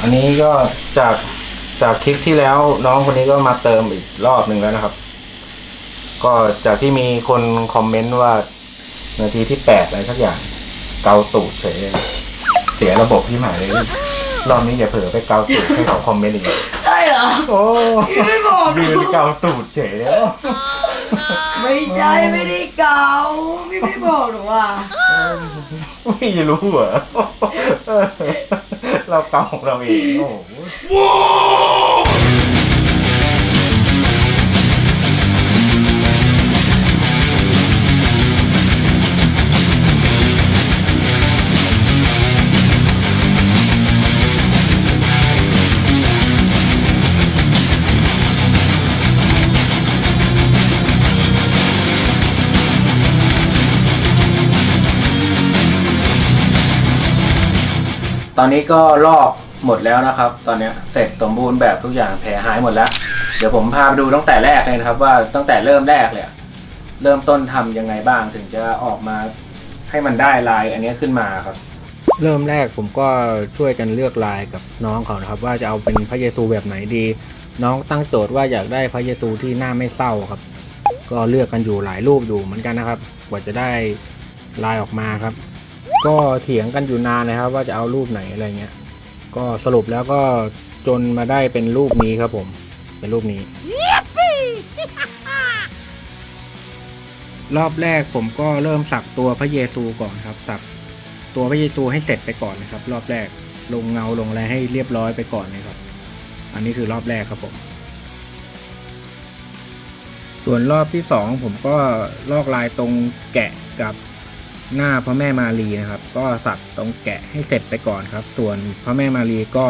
อันนี้ก็จากจากคลิปที่แล้วน้องคนนี้ก็มาเติมอีกรอบหนึ่งแล้วนะครับ ก็จากที่มีคนคอมเมนต์ว่านาทีที่แปดอะไรสักอย่าง เกาตูดเฉยเลยเสียระบบที่หมายเลยรอบนี้อย่าเผลอไปเกาตูดให้เขาคอมเมนต์อีกใช่เหรอโอ้พี่ไม่บอกยืนเกาตูดเฉยแล้วไม่ใช่ไม่ได้เกาพี่ไม่บอกหรอว่าไม่รู้เหรอ เราเกาของเราเองโอ้โห ตอนนี้ก็ลอกหมดแล้วนะครับ ตอนนี้เสร็จสมบูรณ์แบบทุกอย่างแผลหายหมดแล้ว เดี๋ยวผมพาไปดูตั้งแต่แรกเลยนะครับ ว่าตั้งแต่เริ่มแรกเลยเริ่มต้นทำยังไงบ้างถึงจะออกมาให้มันได้ลายอันนี้ขึ้นมาครับ เริ่มแรกผมก็ช่วยกันเลือกลายกับน้องเขานะครับ ว่าจะเอาเป็นพระเยซูแบบไหนดี น้องตั้งโจทย์ว่าอยากได้พระเยซูที่หน้าไม่เศร้าครับ ก็เลือกกันอยู่หลายรูปอยู่เหมือนกันนะครับ กว่าจะได้ลายออกมาครับ ก็เถียงกันอยู่นานเลยครับ ว่าจะเอารูปไหนอะไรเงี้ย ก็สรุปแล้วก็จนมาได้เป็นรูปนี้ครับผม เป็นรูปนี้ รอบแรกผมก็เริ่มสักตัวพระเยซูก่อนครับ สักตัวพระเยซูให้เสร็จไปก่อนนะครับ รอบแรกลงเงาลงอะไรให้เรียบร้อยไปก่อนนะครับ อันนี้คือรอบแรกครับผม ส่วนรอบที่สองผมก็ลอกลายตรงแกะกับ หน้าพระแม่มารีนะครับ ก็สักตรงแกะให้เสร็จไปก่อนครับ ส่วนพระแม่มารีก็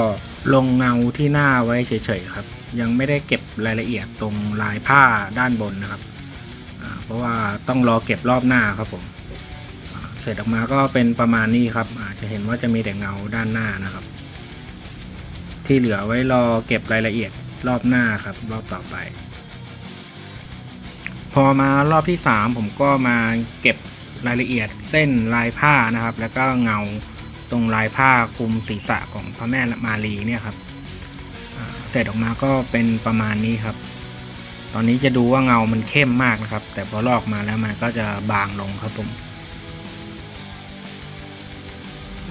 ลงเงาที่หน้าไว้เฉยๆครับ ยังไม่ได้เก็บรายละเอียดตรงลายผ้าด้านบนนะครับเพราะว่าต้องรอเก็บรอบหน้าครับผมเสร็จออกมาก็เป็นประมาณนี้ครับ อาจจะเห็นว่าจะมีแต่เงาด้านหน้านะครับ ที่เหลือไว้รอเก็บรายละเอียดรอบหน้าครับ รอบต่อไป พอมารอบที่สามผมก็มาเก็บ รายละเอียดเส้นลายผ้านะครับ แล้วก็เงาตรงลายผ้าคลุมศีรษะของพระแม่มารีเนี่ยครับเสร็จออกมาก็เป็นประมาณนี้ครับ ตอนนี้จะดูว่าเงามันเข้มมากนะครับ แต่พอลอกมาแล้วมันก็จะบางลงครับผม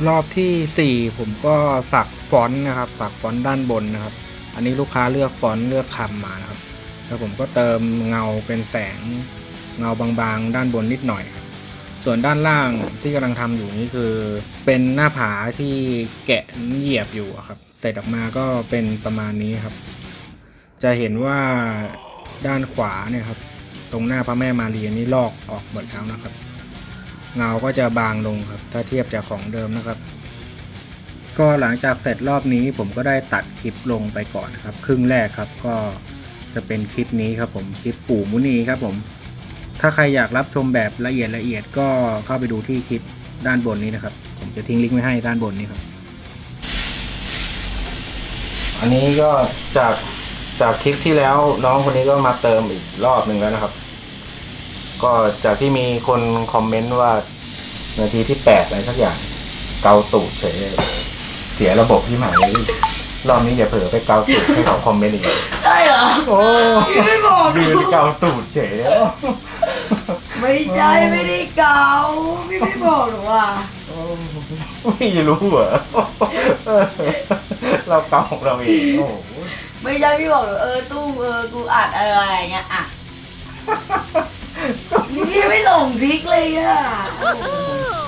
รอบที่สี่ผมก็สักฟอนต์นะครับ สักฟอนต์ด้านบนนะครับ อันนี้ลูกค้าเลือกฟอนต์เลือกคำมานะครับ แล้วผมก็เติมเงาเป็นแสงเงาบางๆ ด้านบนนิดหน่อยค ส่วนด้านล่างที่กำลังทำอยู่นี่คือ เป็นหน้าผาที่แกะเหยียบอยู่อะครับ เสร็จออกมาก็เป็นประมาณนี้ครับ จะเห็นว่าด้านขวาเนี่ยครับ ตรงหน้าพระแม่มารีนี่ลอกออกหมดแล้วนะครับ เงาก็จะบางลงครับ ถ้าเทียบจากของเดิมนะครับ ก็หลังจากเสร็จรอบนี้ผมก็ได้ตัดคลิปลงไปก่อนครับ ครึ่งแรกครับก็จะเป็นคลิปนี้ครับผมคลิปปู่มุนีครับผม ถ้าใครอยากรับชมแบบละเอียดละเอียดก็เข้าไปดูที่คลิปด้านบนนี้นะครับ ผมจะทิ้งลิงก์ไว้ให้ด้านบนนี้ครับ อันนี้ก็จากจากคลิปที่แล้วน้องคนนี้ก็มาเติมอีกรอบหนึ่งแล้วนะครับ ก็จากที่มีคนคอมเมนต์ว่านาทีที่แปดอะไรสักอย่าง เกาตูดเฉยเลยเสียระบบที่หมายเลยรอบนี้อย่าเผลอไปเกาตูดให้เขาคอมเมนต์อีกใช่เหรอ โอ้พี่ไม่บอกยืนเกาตูดเฉยแล้ว ไม่ใช่ไม่ได้เกาพี่ไม่บอกหรอว่าไม่รู้เหรอ เราเกาของเราเองโอ้โหไม่ใช่พี่บอกหรอเออตู้เออกูอัดเอออะไรอย่างเงี้ยอะนี่พี่ไม่ส่งซิกเลยอะโอ้โห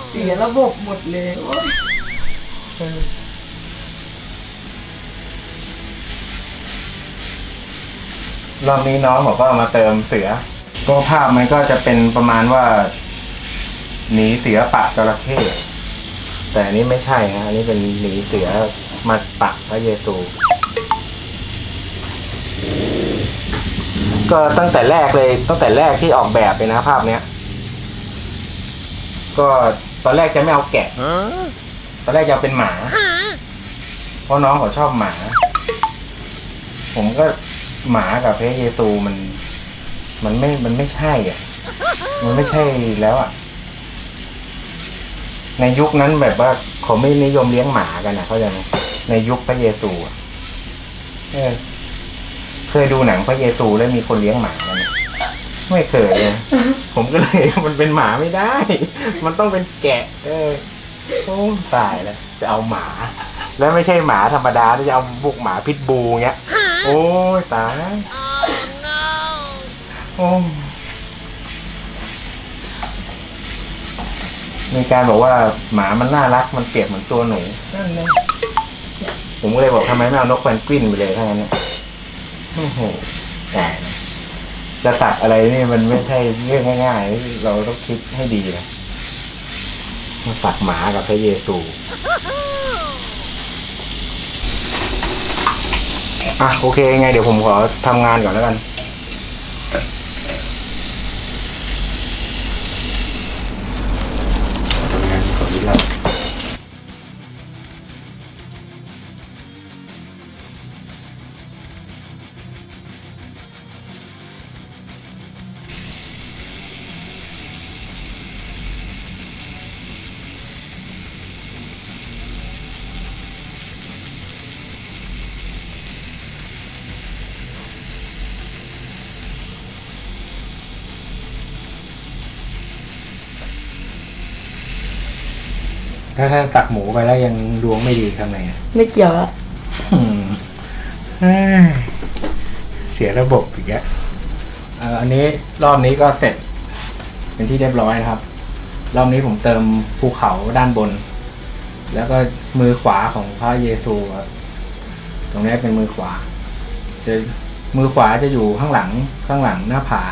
เสียระบบหมดเลยโอ๊ยรอบนี้น้องบอกว่ามาเติมเสือ ก็ภาพมันก็จะเป็นประมาณว่าหนีเสือปะจระเข้แต่อันนี้ไม่ใช่นะอันนี้เป็นหนีเสือมาปะพระเยซู ก็ตั้งแต่แรกเลยตั้งแต่แรกที่ออกแบบเลยนะภาพเนี้ย ก็ตอนแรกจะไม่เอาแกะตอนแรกจะเอาเป็นหมา เพราะน้องเขาชอบหมา ผมก็หมากับพระเยซูมัน มันไม่ มันไม่ใช่อะ มันไม่ใช่แล้วอะ ในยุคนั้นแบบว่าเขาไม่นิยมเลี้ยงหมากันนะเขาใจไหมในยุคพระเยซูอะเออเคยดูหนังพระเยซูแล้วมีคนเลี้ยงหมาไหมไม่เคยเลยผมก็เลยมันเป็นหมาไม่ได้ มันต้องเป็นแกะ เออโอ้ตายแล้วจะเอาหมา แล้วไม่ใช่หมาธรรมดาจะเอาบุกหมาพิษบูเงี้ย โอ้ยตาย โอ้มีการบอกว่าหมามันน่ารักมันเปรียบเหมือนตัวหนู นั่นเลยผมก็เลยบอกทำไมไม่เอานกแพนกวินไปเลยทั้างนั้นเนี่ยโอ้โหแต่จะสักอะไรนี่มันไม่ใช่เรื่องง่ายๆ เราต้องคิดให้ดีนะมาสักหมากับพระเยซูอะโอเคไงเดี๋ยวผมขอทำงานก่อนแล้วกัน ถ้าถ้าตักหมูไปแล้วยังดวงไม่ดีทำไงอะไม่เกี่ยวละอืมเอ้ยเสียระบบอีกแล้วเอ่ออันนี้รอบนี้ก็เสร็จ เป็นที่เรียบร้อยนะครับ รอบนี้ผมเติมภูเขาด้านบน แล้วก็มือขวาของพระเยซูครับตรงนี้เป็นมือขวา จะมือขวาจะอยู่ข้างหลังข้างหลังหน้าผา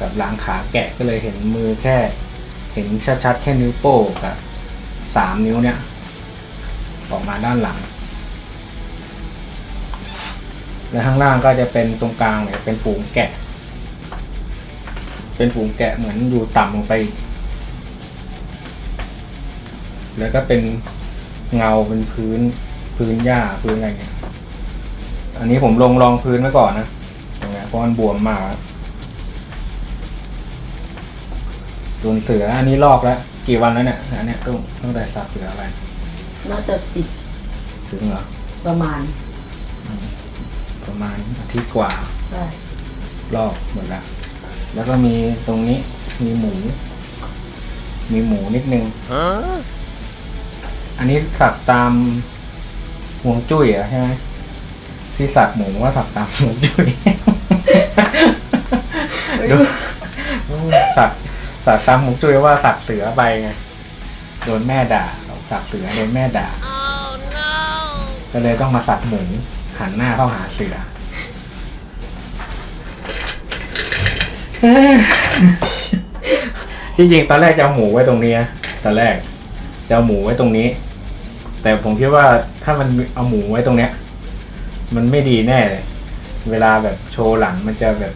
กับหลังขาแกะก็เลยเห็นมือแค่ เห็นชัดๆแค่นิ้วโป้งกับ สามนิ้วเนี่ย ออกมาด้านหลัง และข้างล่างก็จะเป็นตรงกลางเนี่ยเป็นฝูงแกะ เป็นฝูงแกะเหมือนอยู่ต่ำลงไป แล้วก็เป็นเงาเป็นพื้นพื้นหญ้าพื้นอะไรเงี้ย อันนี้ผมลงรองพื้นไว้ก่อนนะตรงเนี้ยเพราะมันบวมมากส่วนเสืออันนี้ลอกแล้ว กี่วันแล้วเนี่ยอันเนี้ยต้องตั้งแต่สับเสืออะไรน่าจะสิบถึงเหรอประมาณประมาณอาทิตย์กว่าใช่รอบหมดแล้วแล้วก็มีตรงนี้มีหมู มีหมูนิดนึงอันนี้สักตามห่วงจุ้ยเหรอะใช่ไหมที่สักหมูว่าสักตามห่วงจุ้ยดูสัก สักตามห่วงจุ้ยว่าสักเสือไปไงโดนแม่ด่าสักเสือโดนแม่ด่าก็เลยต้องมาสักหมูหันหน้าเข้าหาเสือที่จริงตอนแรกจะเอาหมูไว้ตรงนี้ตอนแรกจะเอาหมูไว้ตรงนี้ แต่ผมคิดว่าถ้ามันเอาหมูไว้ตรงเนี้ย มันไม่ดีแน่เลยเวลาแบบโชว์หลังมันจะแบบ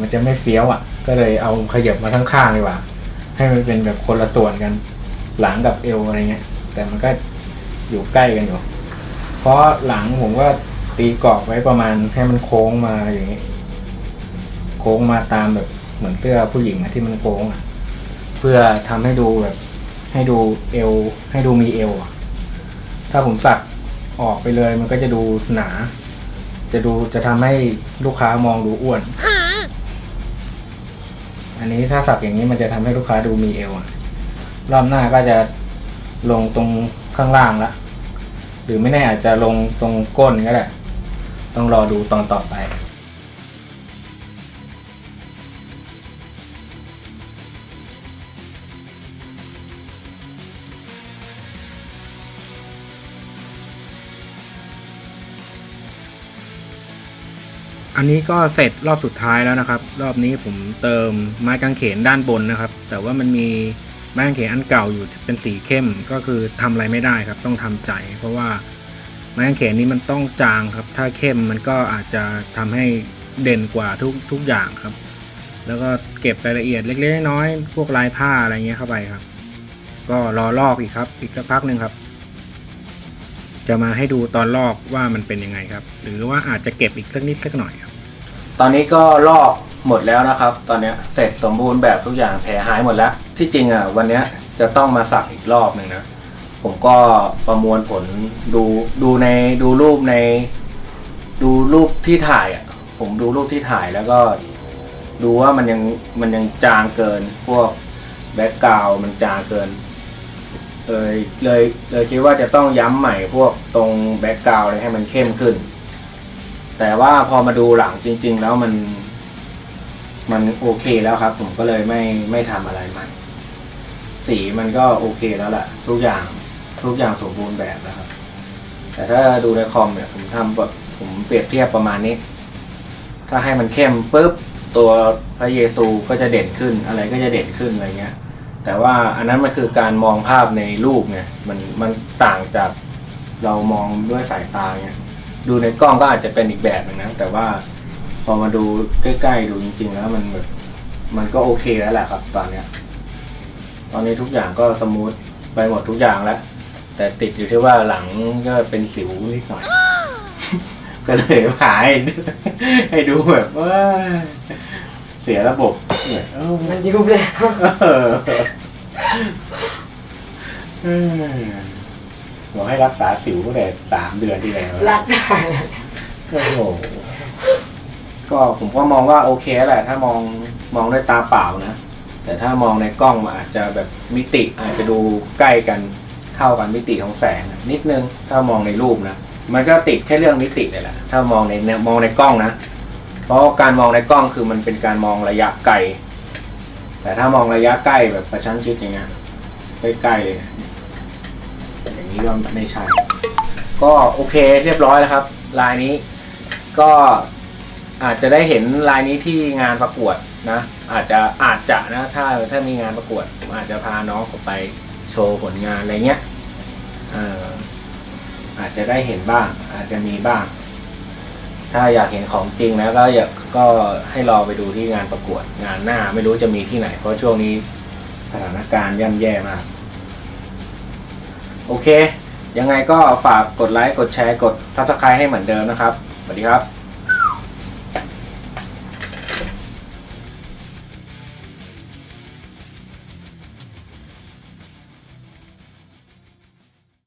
มันจะไม่เฟี้ยวอะ ก็เลยเอาขยับมาข้างๆดีกว่า ให้มันเป็นแบบคนละส่วนกัน หลังกับเอวอะไรเงี้ย แต่มันก็อยู่ใกล้กันอยู่ เพราะหลังผมก็ตีกรอบไว้ประมาณให้มันโค้งมาอย่างนี้ โค้งมาตามแบบเหมือนเสื้อผู้หญิงอะที่มันโค้งอะเพื่อทำให้ดูแบบ ให้ดูเอว ให้ดูมีเอวถ้าผมสักออกไปเลยมันก็จะดูหนา จะดูจะทำให้ลูกค้ามองดูอ้วน อันนี้ถ้าสักอย่างนี้มันจะทำให้ลูกค้าดูมีเอวอะรอบหน้าก็จะลงตรงข้างล่างละหรือไม่แน่อาจจะลงตรงก้นก็ได้ต้องรอดูตอนต่อไป อันนี้ก็เสร็จรอบสุดท้ายแล้วนะครับ รอบนี้ผมเติมไม้กางเขนด้านบนนะครับ แต่ว่ามันมีไม้กางเขนอันเก่าอยู่เป็นสีเข้มก็คือทำอะไรไม่ได้ครับ ต้องทำใจ เพราะว่าไม้กางเขนนี้มันต้องจางครับ ถ้าเข้มมันก็อาจจะทำให้เด่นกว่าทุกทุกอย่างครับ แล้วก็เก็บรายละเอียดเล็กๆน้อยๆพวกลายผ้าอะไรเงี้ยเข้าไปครับ ก็รอลอกอีกครับ อีกสักพักหนึ่งครับ จะมาให้ดูตอนลอกว่ามันเป็นยังไงครับ หรือว่าอาจจะเก็บอีกสักนิดสักหน่อยครับ ตอนนี้ก็ลอกหมดแล้วนะครับ ตอนนี้เสร็จสมบูรณ์แบบทุกอย่างแผลหายหมดแล้ว ที่จริงอะวันนี้จะต้องมาสักอีกรอบหนึ่งนะผมก็ประมวลผลดูดูในดูรูปใน ดูรูปที่ถ่ายอะผมดูรูปที่ถ่ายแล้วก็ดูว่ามันยังมันยังจางเกิน พวกแบ็กกราวมันจางเกิน เลยเลยเลยคิดว่าจะต้องย้ำใหม่พวกตรงแบ็กกราวเลยให้มันเข้มขึ้น แต่ว่าพอมาดูหลังจริง ๆ แล้วมัน มันโอเคแล้วครับ ผมก็เลยไม่ไม่ทำอะไรใหม่สีมันก็โอเคแล้วแหละทุกอย่างทุกอย่างสมบูรณ์แบบแล้วครับ แต่ถ้าดูในคอมเนี่ยผมทำแบบผมเปรียบเทียบประมาณนี้ ถ้าให้มันเข้มปุ๊บตัวพระเยซูก็จะเด่นขึ้นอะไรก็จะเด่นขึ้นอะไรเงี้ย แต่ว่าอันนั้นมันคือการมองภาพในรูปไงมันมันต่างจากเรามองด้วยสายตาไงดูในกล้องก็อาจจะเป็นอีกแบบหนึงนะแต่ว่าพอมาดูใกล้ๆดูจริง ๆ แล้วมันแบบมันก็โอเคแล้วแหละครับ ตอนเนี้ย ตอนนี้ทุกอย่างก็สมูทไปหมดทุกอย่างแล้ว แต่ติดอยู่ที่ว่าหลังก็เป็นสิวนิดหน่อย ก็เลยหาให้ดูให้ดูแบบว่า สียระบบเนี่ยเอ้ามันยุบเลยเออเออบอกให้รักษาสิวตั้งแต่สามเดือนที่แล้วรักจ่ายโอ้โหก็ผมก็มองว่าโอเคแหละถ้ามองมองด้วยตาเปล่านะ แต่ถ้ามองในกล้องมันอาจจะแบบมิติอาจจะดูใกล้กันเท่ากันมิติของแสงอะนิดนึงถ้ามองในรูปนะ มันก็ติดแค่เรื่องมิติเลยแหละ ถ้ามองในแนวมองในกล้องนะ เพราะการมองในกล้องคือมันเป็นการมองระยะไกล แต่ถ้ามองระยะใกล้แบบประชันชิดอย่างเงี้ยใกล้ๆเลยนะอย่างนี้ก็ไม่ใช่ ก็โอเคเรียบร้อยแล้วครับ ลายนี้ก็อาจจะได้เห็นลายนี้ที่งานประกวดนะ อาจจะอาจจะนะถ้าถ้ามีงานประกวดผมอาจจะพาน้องไปโชว์ผลงานอะไรเงี้ยอ่ออาจจะได้เห็นบ้าง อาจจะมีบ้าง ถ้าอยากเห็นของจริงนะก็อยากก็ให้รอไปดูที่งานประกวดงานหน้าไม่รู้จะมีที่ไหน เพราะช่วงนี้สถานการณ์ย่ำแย่มาก โอเค ยังไงก็ฝากกดไลค์ กดแชร์ กด Subscribe ให้เหมือนเดิมนะครับ สวัสดีครับ